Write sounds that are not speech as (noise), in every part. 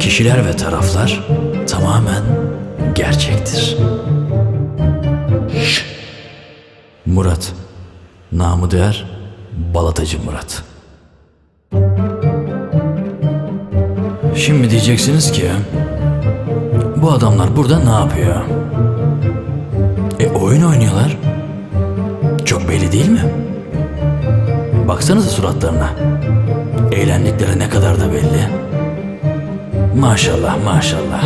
Kişiler ve taraflar tamamen gerçektir. Murat, namı değer Balatacı Murat. Şimdi diyeceksiniz ki bu adamlar burada ne yapıyor? E oyun oynuyorlar. Çok belli değil mi? Baksanıza suratlarına. Eğlendikleri ne kadar da belli. Maşallah maşallah.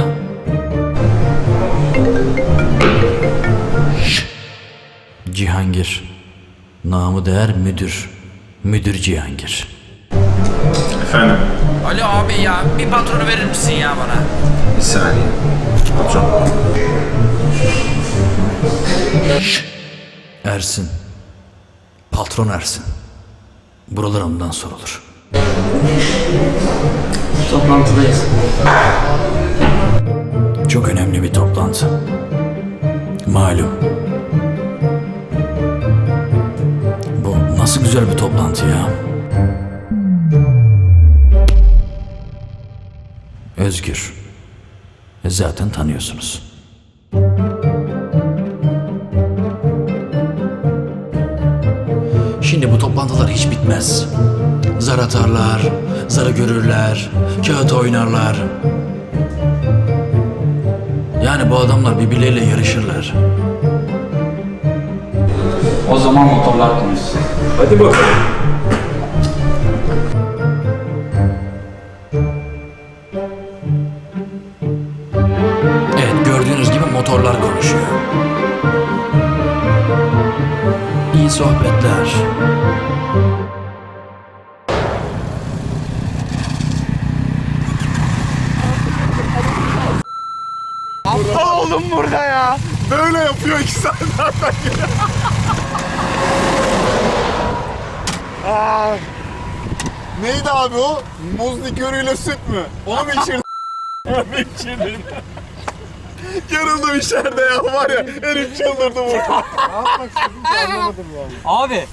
Cihangir. Namı değer müdür. Müdür Cihangir. Efendim? Alo abi ya bir patronu verir misin ya bana? Bir saniye. Patron. Ersin. Patron Ersin. Buralar ondan sorulur. Toplantıdayız. Çok önemli bir toplantı. Malum. Bu nasıl güzel bir toplantı ya. Özgür. E Zaten tanıyorsunuz. Şimdi bu toplantılar hiç bitmez. Zar atarlar, zarı görürler, kağıt oynarlar. Yani bu adamlar birbirleriyle yarışırlar. O zaman motorlar konuşsun. Hadi bakalım. Evet gördüğünüz gibi motorlar konuşuyor. İyi sohbetler. Böyle yapıyor iki saatlerden (laughs) Neydi abi o? Muz likörüyle süt mü? Onu mu içirdin? (laughs) Onu mu içirdin? (laughs) Yarıldım içeride ya var ya herif çıldırdı burada. Abi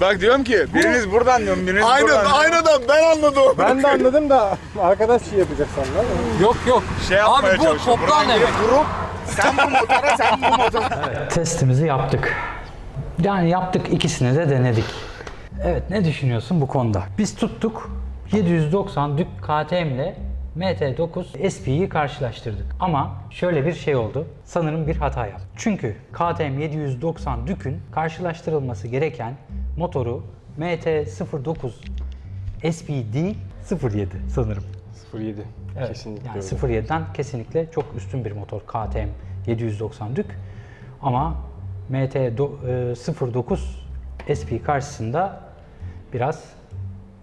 Bak diyorum ki biriniz buradan diyorum biriniz Aynen buradan. aynadan ben anladım. Ben de anladım da arkadaş şey yapacak sandılar. yok yok. Şey yapmaya Abi bu çalışıyor. toptan demek. Durup sen bu motora sen bu motora. Testimizi yaptık. Yani yaptık ikisini de denedik. Evet ne düşünüyorsun bu konuda? Biz tuttuk 790 Dük KTM ile MT9 SP'yi karşılaştırdık. Ama şöyle bir şey oldu. Sanırım bir hata yaptık. Çünkü KTM 790 Dük'ün karşılaştırılması gereken motoru MT09 SP değil 07 sanırım. 07. Evet, Kesinlikle yani öyle. 07'den kesinlikle çok üstün bir motor KTM 790 Dük. Ama MT do- e, 09 SP karşısında biraz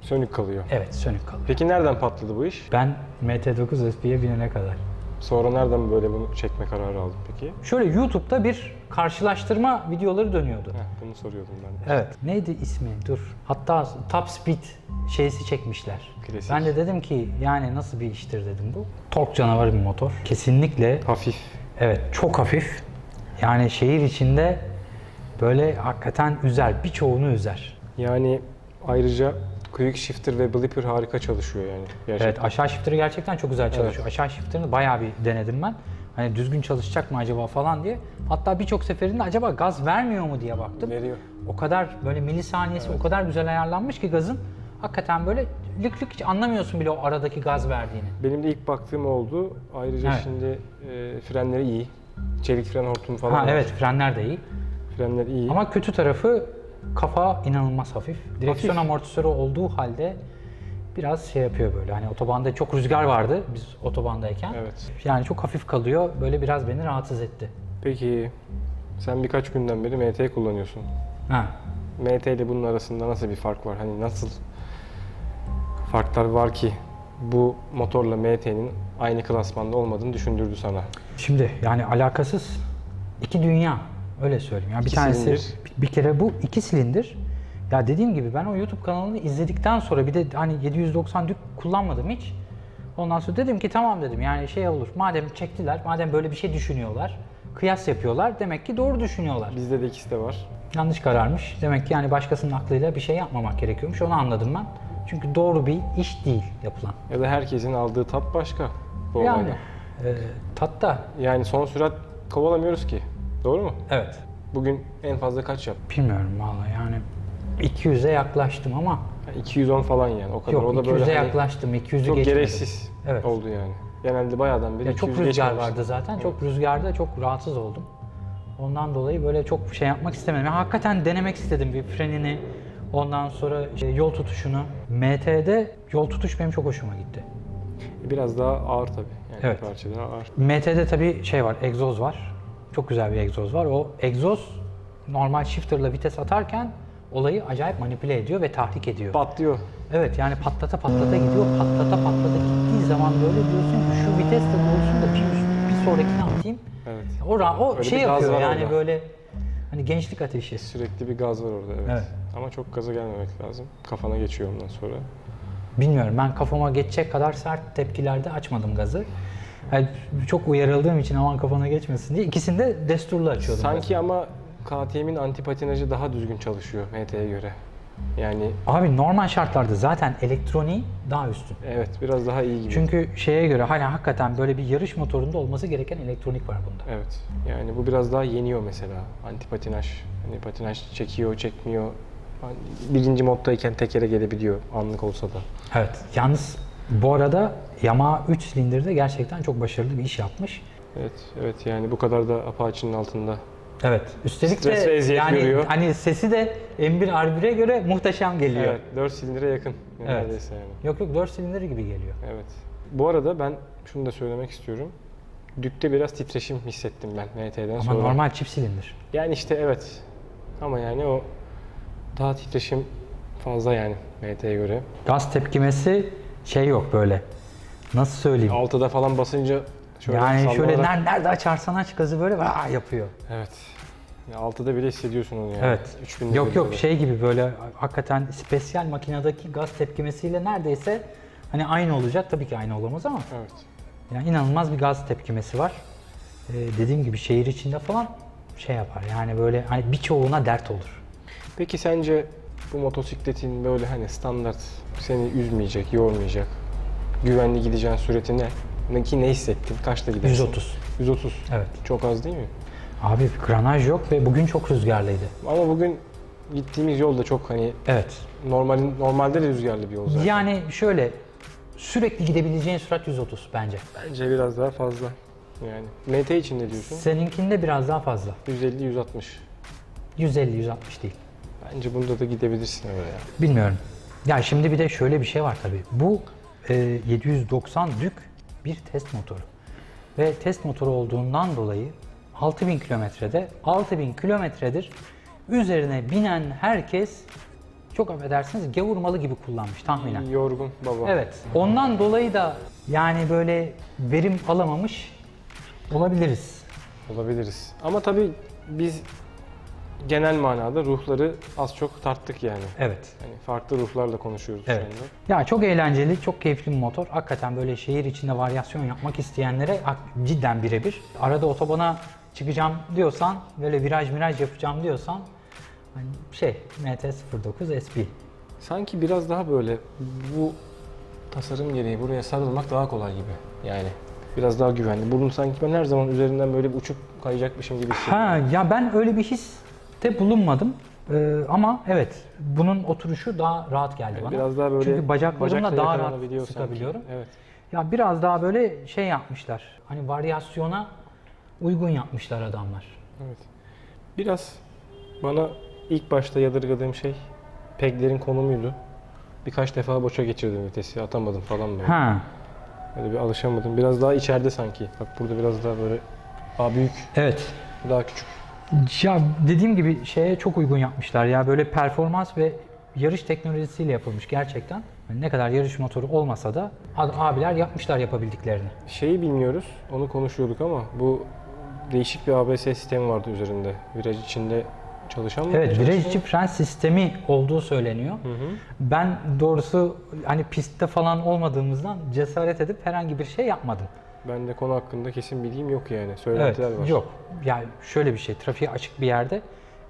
Sönük kalıyor. evet sönük kalıyor. Peki nereden patladı bu iş? Ben MT9 SP'ye binene kadar. Sonra nereden böyle bunu çekme kararı aldın peki? Şöyle YouTube'da bir karşılaştırma videoları dönüyordu. Heh, bunu soruyordum ben de. Evet. Neydi ismi? Dur. Hatta Top Speed şeysi çekmişler. Klasik. Ben de dedim ki yani nasıl bir iştir dedim bu. Tork canavarı bir motor. Kesinlikle Hafif. Evet çok hafif. Yani şehir içinde böyle hakikaten üzer. Birçoğunu üzer. Yani ayrıca Quick Shifter ve Blipper harika çalışıyor yani. Gerçekten. Evet aşağı shifter'ı gerçekten çok güzel çalışıyor. Aşağı shifter'ını bayağı bir denedim ben. Hani düzgün çalışacak mı acaba falan diye. Hatta birçok seferinde acaba gaz vermiyor mu diye baktım. Veriyor. O kadar böyle milisaniyesi o kadar güzel ayarlanmış ki gazın. Hakikaten böyle lık lık hiç anlamıyorsun bile o aradaki gaz verdiğini. Benim de ilk baktığım oldu. Ayrıca Evet. şimdi e, frenleri iyi. Çelik fren hortumu falan Ha var. evet frenler de iyi. Frenler iyi. Ama kötü tarafı kafa inanılmaz hafif. Direksiyon amortisörü olduğu halde biraz şey yapıyor böyle. Hani otobanda çok rüzgar vardı biz otobandayken. Evet. Yani çok hafif kalıyor. Böyle biraz beni rahatsız etti. Peki sen birkaç günden beri MT kullanıyorsun. Ha. MT ile bunun arasında nasıl bir fark var? Hani nasıl farklar var ki bu motorla MT'nin aynı klasmanda olmadığını düşündürdü sana? Şimdi yani alakasız iki dünya öyle söyleyeyim. Yani bir İki tanesi silindir. bir, kere bu iki silindir. Ya dediğim gibi ben o YouTube kanalını izledikten sonra bir de hani 790 dük kullanmadım hiç. Ondan sonra dedim ki tamam dedim yani şey olur. Madem çektiler, madem böyle bir şey düşünüyorlar, kıyas yapıyorlar demek ki doğru düşünüyorlar. Bizde de ikisi de var. Yanlış kararmış. Demek ki yani başkasının aklıyla bir şey yapmamak gerekiyormuş. Onu anladım ben. Çünkü doğru bir iş değil yapılan. Ya da herkesin aldığı tat başka bu Yani olayda. e, tatta Yani son sürat kovalamıyoruz ki. Doğru mu? evet Bugün en fazla kaç yap? bilmiyorum vallahi yani 200'e yaklaştım ama Yani 210 falan yani o kadar. yok o da 200'e böyle hani yaklaştım 200'ü çok geçmedim. gereksiz Evet. oldu yani. Genelde bayağıdan beri Ya çok 200 rüzgar geçmemiştim. vardı zaten. Çok rüzgarda çok rahatsız oldum. Ondan dolayı böyle çok şey yapmak istemedim. Ya hakikaten denemek istedim bir frenini. Ondan sonra işte yol tutuşunu. MT'de yol tutuş benim çok hoşuma gitti. Biraz daha ağır tabii. Yani Evet. bir parça daha ağır. MT'de tabii şey var, egzoz var. Çok güzel bir egzoz var. O egzoz normal shifter'la vites atarken olayı acayip manipüle ediyor ve tahrik ediyor. Patlıyor. Evet yani patlata patlata gidiyor. Patlata patlata gittiği zaman böyle diyorsun ki şu vites de olsun da bir, üst- bir sonrakini atayım. Evet. O, ra- o Öyle şey bir gaz yapıyor var yani orada. böyle hani gençlik ateşi. Sürekli bir gaz var orada evet. Evet. Ama çok gaza gelmemek lazım. Kafana geçiyor ondan sonra. Bilmiyorum ben kafama geçecek kadar sert tepkilerde açmadım gazı. Yani çok uyarıldığım için aman kafana geçmesin diye ikisini de desturlu açıyordum. Sanki ama KTM'in anti patinajı daha düzgün çalışıyor MT'ye göre. Yani Abi normal şartlarda zaten elektroniği daha üstün. evet biraz daha iyi gibi. Çünkü şeye göre hala hakikaten böyle bir yarış motorunda olması gereken elektronik var bunda. Evet. Yani bu biraz daha yeniyor mesela. Anti patinaj. Hani patinaj çekiyor, çekmiyor. Hani Birinci moddayken tekere gelebiliyor anlık olsa da. Evet. Yalnız bu arada Yamaha 3 silindirde gerçekten çok başarılı bir iş yapmış. Evet, evet yani bu kadar da Apache'nin altında. Evet. Üstelik Stres de eziyet yani görüyor. hani sesi de M1 R1'e göre muhteşem geliyor. Evet, 4 silindire yakın neredeyse yani. Yok yok 4 silindir gibi geliyor. Evet. Bu arada ben şunu da söylemek istiyorum. Dükte biraz titreşim hissettim ben MT'den Ama sonra. normal çift silindir. Yani işte evet. Ama yani o daha titreşim fazla yani MT'ye göre. Gaz tepkimesi şey yok böyle. Nasıl söyleyeyim? Altıda falan basınca şöyle yani şöyle ner- nerede açarsan aç gazı böyle vaa yapıyor. Evet. Ya altıda bile hissediyorsun onu yani. Evet. 3000 Yok yok şey gibi böyle hakikaten spesyal makinedeki gaz tepkimesiyle neredeyse hani aynı olacak. Tabii ki aynı olamaz ama Evet. yani inanılmaz bir gaz tepkimesi var. Ee, dediğim gibi şehir içinde falan şey yapar. Yani böyle hani birçoğuna dert olur. Peki sence bu motosikletin böyle hani standart seni üzmeyecek, yormayacak, güvenli gideceğin süreti ne? Ne ki ne hissettin? Kaçta gidersin? 130. 130. Evet. Çok az değil mi? Abi granaj yok ve bugün çok rüzgarlıydı. Ama bugün gittiğimiz yol da çok hani Evet. normalin normalde de rüzgarlı bir yol zaten. Yani şöyle sürekli gidebileceğin sürat 130 bence. Bence biraz daha fazla. Yani MT için ne diyorsun? Seninkinde biraz daha fazla. 150 160. 150 160 değil. Bence bunda da gidebilirsin öyle ya. Bilmiyorum. Ya şimdi bir de şöyle bir şey var tabii. Bu e, 790 dük bir test motoru. Ve test motoru olduğundan dolayı 6000 kilometrede 6000 kilometredir üzerine binen herkes çok affedersiniz gavurmalı gibi kullanmış tahminen. Yorgun baba. Evet. Ondan dolayı da yani böyle verim alamamış olabiliriz. Olabiliriz. Ama tabii biz genel manada ruhları az çok tarttık yani. Evet. Hani farklı ruhlarla konuşuyoruz Evet. şu anda. Ya çok eğlenceli, çok keyifli bir motor. Hakikaten böyle şehir içinde varyasyon yapmak isteyenlere cidden birebir. Arada otobana çıkacağım diyorsan, böyle viraj miraj yapacağım diyorsan hani şey MT-09 SP. Sanki biraz daha böyle bu tasarım gereği buraya sarılmak daha kolay gibi. Yani biraz daha güvenli. Bunun sanki ben her zaman üzerinden böyle bir uçup kayacakmışım gibi hissediyorum. Ha ya ben öyle bir histe bulunmadım. Ee, ama evet bunun oturuşu daha rahat geldi bana. Biraz daha böyle Çünkü bacaklarımla bacakla daha rahat sıkabiliyorum. Evet. Ya biraz daha böyle şey yapmışlar. Hani varyasyona uygun yapmışlar adamlar. Evet. Biraz bana ilk başta yadırgadığım şey peglerin konumuydu. Birkaç defa boşa geçirdim vitesi, atamadım falan böyle. Ha. Böyle bir alışamadım. Biraz daha içeride sanki. Bak burada biraz daha böyle daha büyük, Evet. daha küçük. Ya dediğim gibi şeye çok uygun yapmışlar ya böyle performans ve yarış teknolojisiyle yapılmış gerçekten. Ne kadar yarış motoru olmasa da abiler yapmışlar yapabildiklerini. Şeyi bilmiyoruz, onu konuşuyorduk ama bu değişik bir ABS sistemi vardı üzerinde. Viraj içinde çalışan mı? Evet, viraj Çalışan içi mı? fren sistemi olduğu söyleniyor. Ben doğrusu hani pistte falan olmadığımızdan cesaret edip herhangi bir şey yapmadım. Ben de konu hakkında kesin bilgim yok yani. Söylentiler Evet, var. yok. Yani şöyle bir şey, trafiğe açık bir yerde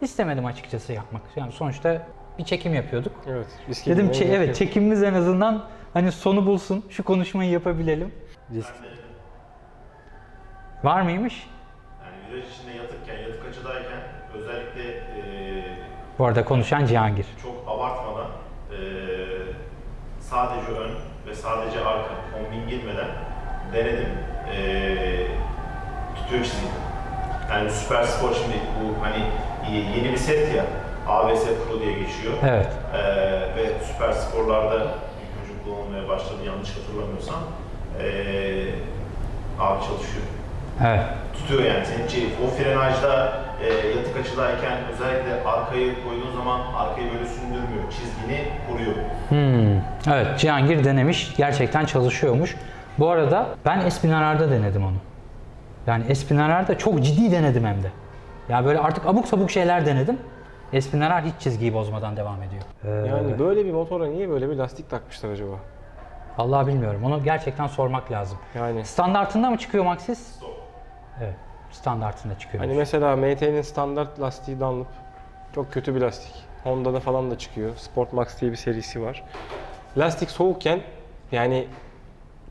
istemedim açıkçası yapmak. Yani sonuçta bir çekim yapıyorduk. Evet. Dedim çe- evet yok. çekimimiz en azından hani sonu bulsun. Şu konuşmayı yapabilelim. Risk. Var mıymış? Yani viraj içinde yatıkken, yatık Bu arada konuşan Cihangir. çok abartmadan eee, sadece ön ve sadece arka kombin girmeden denedim. Eee tutuyor çizgi. Yani süper spor şimdi bu hani yeni bir set ya ABS Pro diye geçiyor. Evet. Eee, ve süper sporlarda ilk önce kullanılmaya başladı yanlış hatırlamıyorsam. Eee abi çalışıyor Evet. tutuyor yani senin şey, o frenajda e, yatık açıdayken özellikle arkayı koyduğun zaman arkayı böyle sündürmüyor. Çizgini koruyor. Hmm. Evet Cihangir denemiş. Gerçekten çalışıyormuş. Bu arada ben Espinarar'da denedim onu. Yani Espinarar'da çok ciddi denedim hem de. Yani böyle artık abuk sabuk şeyler denedim. Espinarar hiç çizgiyi bozmadan devam ediyor. Ee, Yani böyle bir motora niye böyle bir lastik takmışlar acaba? Allah bilmiyorum. Onu gerçekten sormak lazım. Yani Standartında mı çıkıyor Maxis? Evet. Standartında çıkıyor. hani mesela MT'nin standart lastiği Dunlop çok kötü bir lastik. Honda'da falan da çıkıyor. Sport Max diye bir serisi var. Lastik soğukken yani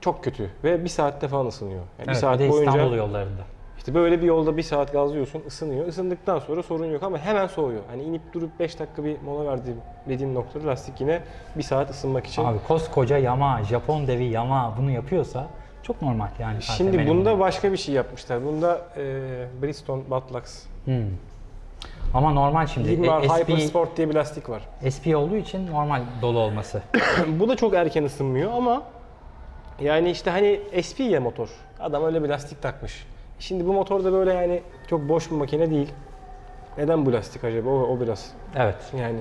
çok kötü ve bir saatte falan ısınıyor. Yani evet, bir saat bir de boyunca İstanbul yollarında. işte böyle bir yolda bir saat gazlıyorsun, ısınıyor. Isındıktan sonra sorun yok ama hemen soğuyor. Hani inip durup 5 dakika bir mola verdiğim dediğim noktada lastik yine bir saat ısınmak için. Abi koskoca Yamaha, Japon devi Yamaha bunu yapıyorsa çok normal yani. zaten Şimdi benim bunda başka bir şey yapmışlar. Bunda e, Bridgestone Butlux Hmm. Ama normal şimdi. Ligmar E, Hyper SP, Sport diye bir lastik var. SP olduğu için normal dolu olması. (coughs) Bu da çok erken ısınmıyor ama yani işte hani SP ya motor. Adam öyle bir lastik takmış. Şimdi bu motor da böyle yani çok boş bir makine değil. Neden bu lastik acaba? O, o biraz Evet. yani.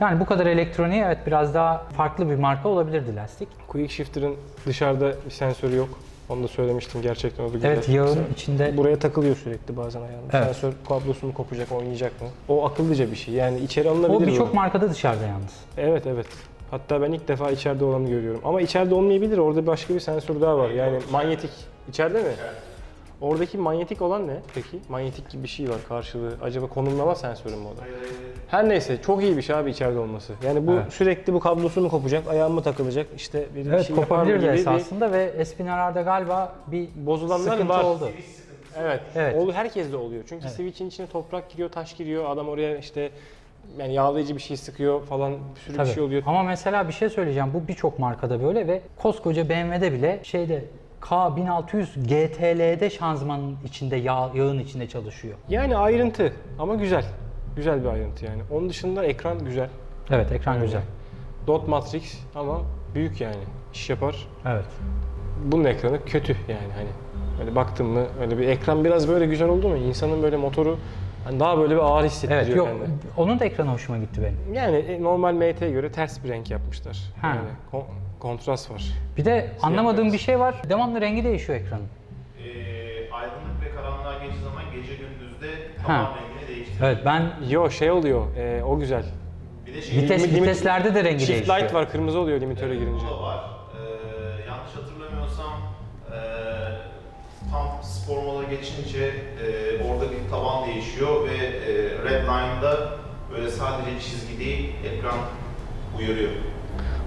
Yani bu kadar elektroniğe evet biraz daha farklı bir marka olabilirdi lastik. Quick Shifter'ın dışarıda bir sensörü yok. Onu da söylemiştim gerçekten o da güzel. Evet yağın Mesela içinde Buraya takılıyor sürekli bazen ayağım. Evet. Sensör kablosu mu kopacak, oynayacak mı? O akıllıca bir şey. Yani içeri alınabilir o birçok markada dışarıda yalnız. Evet evet. Hatta ben ilk defa içeride olanı görüyorum. Ama içeride olmayabilir. Orada başka bir sensör daha var. Yani manyetik. İçeride mi? Oradaki manyetik olan ne peki? Manyetik gibi bir şey var karşılığı. Acaba konumlama sensörü mü o da? Her neyse çok iyi bir şey abi içeride olması. Yani bu Evet. sürekli bu kablosu mu kopacak, ayağım mı takılacak, işte bir Evet şey yapar mı kopabilirdi gibi bir- esasında ve Espinarar'da galiba bir Bozulanlar sıkıntı var. oldu. Evet. Evet. Olu herkes de oluyor. Çünkü switch'in içine toprak giriyor, taş giriyor. Adam oraya işte yani yağlayıcı bir şey sıkıyor falan bir sürü Tabii. bir şey oluyor. Ama mesela bir şey söyleyeceğim. Bu birçok markada böyle ve koskoca BMW'de bile şeyde K1600 GTL'de şanzımanın içinde yağ, yağın içinde çalışıyor. Yani ayrıntı ama güzel. Güzel bir ayrıntı yani. Onun dışında ekran güzel. Evet ekran güzel. Dot matrix ama büyük yani. İş yapar. Evet. Bunun ekranı kötü yani hani. Böyle baktım mı öyle bir ekran biraz böyle güzel oldu mu insanın böyle motoru hani daha böyle bir ağır hissettiriyor Evet yok kendini. onun da ekranı hoşuma gitti benim. Yani e, normal MT'ye göre ters bir renk yapmışlar. Ha. Yani kontrast var. Bir de anlamadığım bir şey var. Devamlı rengi değişiyor ekranın. E, aydınlık ve karanlığa geçtiği zaman gece gündüzde Ha. tavan rengini değiştiriyor. Evet ben Yo şey oluyor e, o güzel. Bir de şey vites Limit- viteslerde de rengi Shift değişiyor. light var kırmızı oluyor limitöre girince. Bu da var. Ee, yanlış hatırlamıyorsam ee, tam spor moda geçince ee, orada bir taban değişiyor ve ee, red line'da böyle sadece çizgi değil ekran uyarıyor.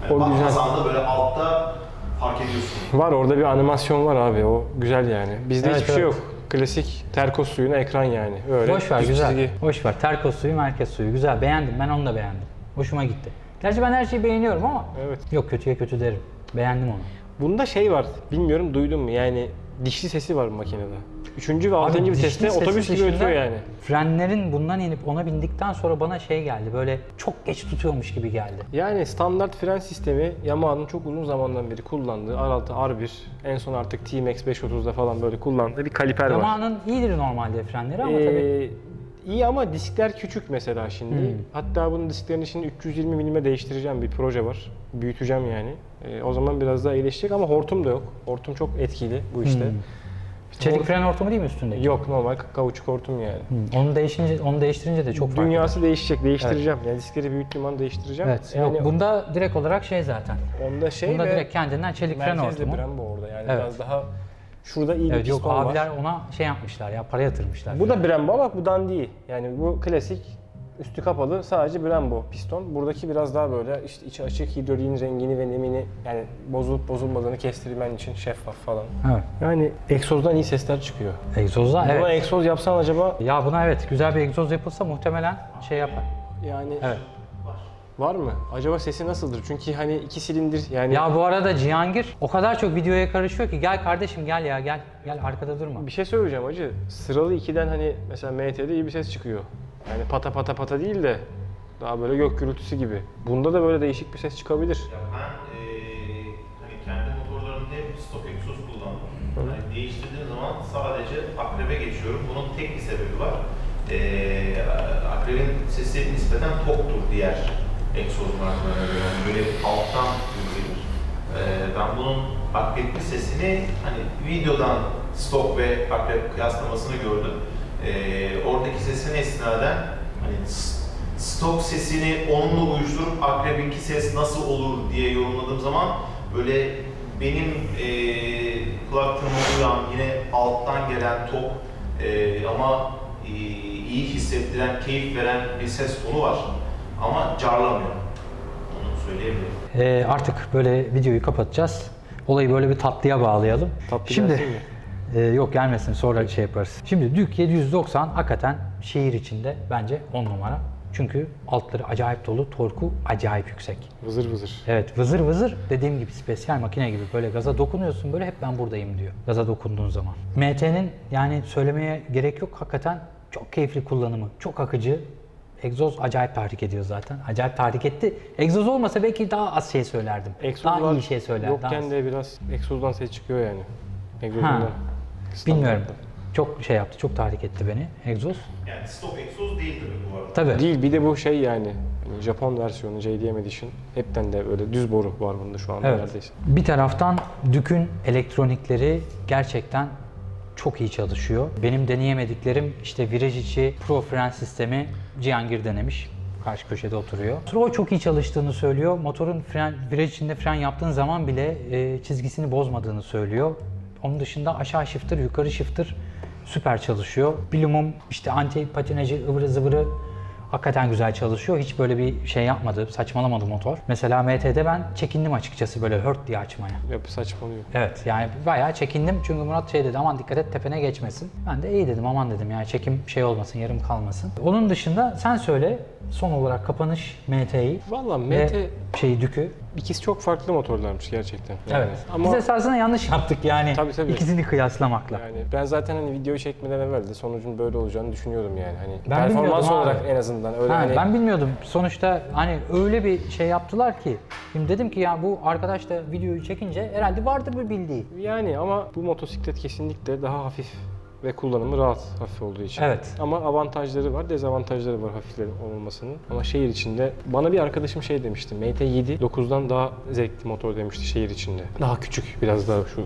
Yani O güzel. bakmasan da böyle altta fark ediyorsun. Var orada bir animasyon var abi o güzel yani. Bizde Evet, hiçbir şey evet. yok. Klasik terkos suyuna ekran yani. Öyle. Boş ver düz güzel. çizgi. Boş ver. Terkos suyu, merkez suyu. Güzel. Beğendim. Ben onu da beğendim. Hoşuma gitti. Gerçi ben her şeyi beğeniyorum ama Evet. yok kötüye kötü derim. Beğendim onu. Bunda şey var. Bilmiyorum duydun mu? Yani dişli sesi var bu makinede. Üçüncü ve altıncı viteste dişli otobüs sesi gibi dışında ötüyor yani. Frenlerin bundan inip ona bindikten sonra bana şey geldi. Böyle çok geç tutuyormuş gibi geldi. Yani standart fren sistemi Yamaha'nın çok uzun zamandan beri kullandığı R6, R1, en son artık T-Max 530'da falan böyle kullandığı bir kaliper var. Yamaha'nın iyidir normalde frenleri ama tabii Ee, iyi ama diskler küçük mesela şimdi. Hmm. Hatta bunun disklerini şimdi 320 milime değiştireceğim bir proje var. Büyüteceğim yani. Ee, o zaman biraz daha iyileşecek ama hortum da yok. Hortum çok etkili bu işte. Çelik fren ortamı değil mi üstündeki? Yok normal kauçuk hortum yani. Hı, Onu değişince onu değiştirince de çok farklı. Dünyası değişecek, değiştireceğim. Yani diskleri büyüttüğüm an değiştireceğim. Evet. Yani Yok bunda direkt olarak şey zaten. onda şey Bunda ve direkt kendinden çelik fren merkezde ortamı. Brembo orada yani Evet. biraz daha şurada iyi bir Evet yok piston abiler var. ona şey yapmışlar ya para yatırmışlar. Bu da Brembo ama bu dandiği. Yani bu klasik Üstü kapalı sadece Brembo piston. Buradaki biraz daha böyle işte içi açık hidroliğin rengini ve nemini yani bozulup bozulmadığını kestirmen için şeffaf falan. Evet. Yani egzozdan iyi sesler çıkıyor. Egzozda Buna evet. egzoz yapsan acaba Ya buna evet güzel bir egzoz yapılsa muhtemelen şey yapar. yani Evet. var mı? Acaba sesi nasıldır? Çünkü hani iki silindir yani Ya bu arada Cihangir o kadar çok videoya karışıyor ki gel kardeşim gel ya gel. Gel arkada durma. bir şey söyleyeceğim acı. Sıralı 2'den hani mesela MT'de iyi bir ses çıkıyor. Yani pata pata pata değil de daha böyle gök gürültüsü gibi. Bunda da böyle değişik bir ses çıkabilir. Ya ben eee hani kendi motorlarımda hep stok egzoz kullandım. Hani değiştirdiğim zaman sadece akrebe geçiyorum. Bunun tek bir sebebi var. Eee akrebin sesi nispeten toktur diğer egzoz markalarına göre. Yani böyle alttan gelir. Eee ben bunun akrebli sesini hani videodan stok ve akrep kıyaslamasını gördüm. Eee oradaki sesine istinaden hani stok sesini onunla uyuşturup akrebinki ses nasıl olur diye yorumladığım zaman böyle benim eee kulaklığıma uyan yine alttan gelen tok eee, ama eee, iyi hissettiren, keyif veren bir ses tonu var. Ama carlamıyor. Onu söyleyebilirim. Ee, artık böyle videoyu kapatacağız. Olayı böyle bir tatlıya bağlayalım. Tatlı Şimdi gelsin mi? e, yok gelmesin sonra şey yaparız. Şimdi Dük 790 hakikaten şehir içinde bence 10 numara. Çünkü altları acayip dolu, torku acayip yüksek. Vızır vızır. Evet vızır vızır dediğim gibi spesiyel makine gibi böyle gaza dokunuyorsun böyle hep ben buradayım diyor. Gaza dokunduğun zaman. MT'nin yani söylemeye gerek yok hakikaten çok keyifli kullanımı, çok akıcı. Egzoz acayip tahrik ediyor zaten. Acayip tahrik etti. Egzoz olmasa belki daha az şey söylerdim. Egzozlar daha iyi şey söylerdim. daha Yokken az- de biraz egzozdan ses çıkıyor yani. Egzozundan. Ha. Bilmiyorum. Çok şey yaptı, çok tahrik etti beni egzoz. Yani stok egzoz değil tabii bu arada. Tabii. Değil bir de bu şey yani hani Japon versiyonu JDM Edition. Hepten de öyle düz boru var bunda şu anda Evet. neredeyse. Bir taraftan Dük'ün elektronikleri gerçekten çok iyi çalışıyor. Benim deneyemediklerim işte viraj içi Pro fren sistemi Cihangir denemiş. Karşı köşede oturuyor. Sonra o çok iyi çalıştığını söylüyor. Motorun fren, viraj içinde fren yaptığın zaman bile e, çizgisini bozmadığını söylüyor. Onun dışında aşağı shifter, yukarı shifter süper çalışıyor. Bilumum işte anti patinajı ıvırı zıvırı Hakikaten güzel çalışıyor. Hiç böyle bir şey yapmadı, saçmalamadı motor. Mesela MT'de ben çekindim açıkçası böyle hört diye açmaya. Yapı saçmalıyor. Evet yani bayağı çekindim çünkü Murat şey dedi aman dikkat et tepene geçmesin. Ben de iyi dedim aman dedim yani çekim şey olmasın yarım kalmasın. Onun dışında sen söyle son olarak kapanış MT'yi Valla ve MT şeyi Dük'ü. ikisi çok farklı motorlarmış gerçekten. Yani. Evet. Ama Biz esasında yanlış yaptık yani Tabii, tabii. ikisini kıyaslamakla. yani ben zaten hani videoyu çekmeden evvel de sonucun böyle olacağını düşünüyordum yani. Hani Ben performans bilmiyordum abi. olarak en azından öyle Ha, hani Ben bilmiyordum. Sonuçta hani öyle bir şey yaptılar ki. Şimdi dedim ki ya bu arkadaş da videoyu çekince herhalde vardır bir bildiği. yani ama bu motosiklet kesinlikle daha hafif ve kullanımı rahat hafif olduğu için. Evet. Ama avantajları var, dezavantajları var hafiflerin olmasının. Ama şehir içinde bana bir arkadaşım şey demişti. MT7 9'dan daha zevkli motor demişti şehir içinde. Daha küçük biraz daha şu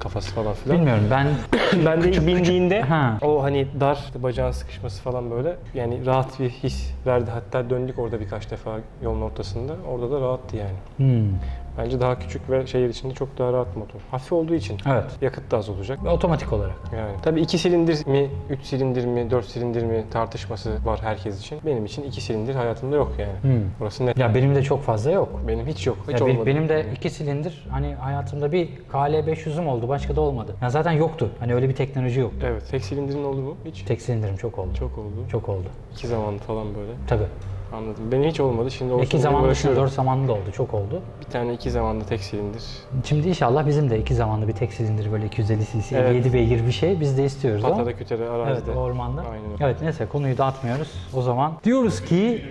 kafası falan filan. Bilmiyorum ben (coughs) Ben de ilk bindiğinde Ha. o hani dar işte bacağın sıkışması falan böyle yani rahat bir his verdi. Hatta döndük orada birkaç defa yolun ortasında. Orada da rahattı yani. Hmm, Bence daha küçük ve şehir içinde çok daha rahat motor. Hafif olduğu için. evet. Yakıt da az olacak. Ve otomatik olarak. Yani tabii 2 silindir mi, 3 silindir mi, 4 silindir mi tartışması var herkes için. Benim için 2 silindir hayatımda yok yani. Hmm. Burası net. Ya benim de çok fazla yok. Benim hiç yok. Hiç Ya be- olmadı. benim de iki silindir hani hayatımda bir KL 500'üm oldu başka da olmadı. Ya zaten yoktu. Hani öyle bir teknoloji yoktu. Evet. Tek silindirin oldu mu? Hiç. Tek silindirim çok oldu. Çok oldu. Çok oldu. İki zamanlı falan böyle. Tabii. Anladım. Benim hiç olmadı. Şimdi olsun İki diye zamanlı dışında uğraşıyorum. dört zamanlı da oldu. Çok oldu. Bir tane iki zamanlı tek silindir. Şimdi inşallah bizim de iki zamanlı bir tek silindir böyle 250 cc, Evet. 7 beygir bir şey biz de istiyoruz ama. Patada kütere Evet arazide. ormanda. Aynen öyle. Evet neyse konuyu dağıtmıyoruz. O zaman diyoruz ki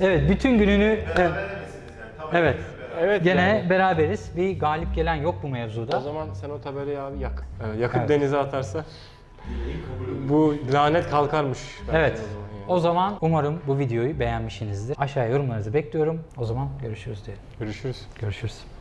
evet bütün gününü evet, evet Evet gene yani. beraberiz. Bir galip gelen yok bu mevzuda. O zaman sen o tabelayı abi yak. Ee, yakıp Evet. denize atarsa bu lanet kalkarmış. bence Evet. o zaman. O zaman umarım bu videoyu beğenmişsinizdir. Aşağıya yorumlarınızı bekliyorum. O zaman görüşürüz diyelim. Görüşürüz. Görüşürüz.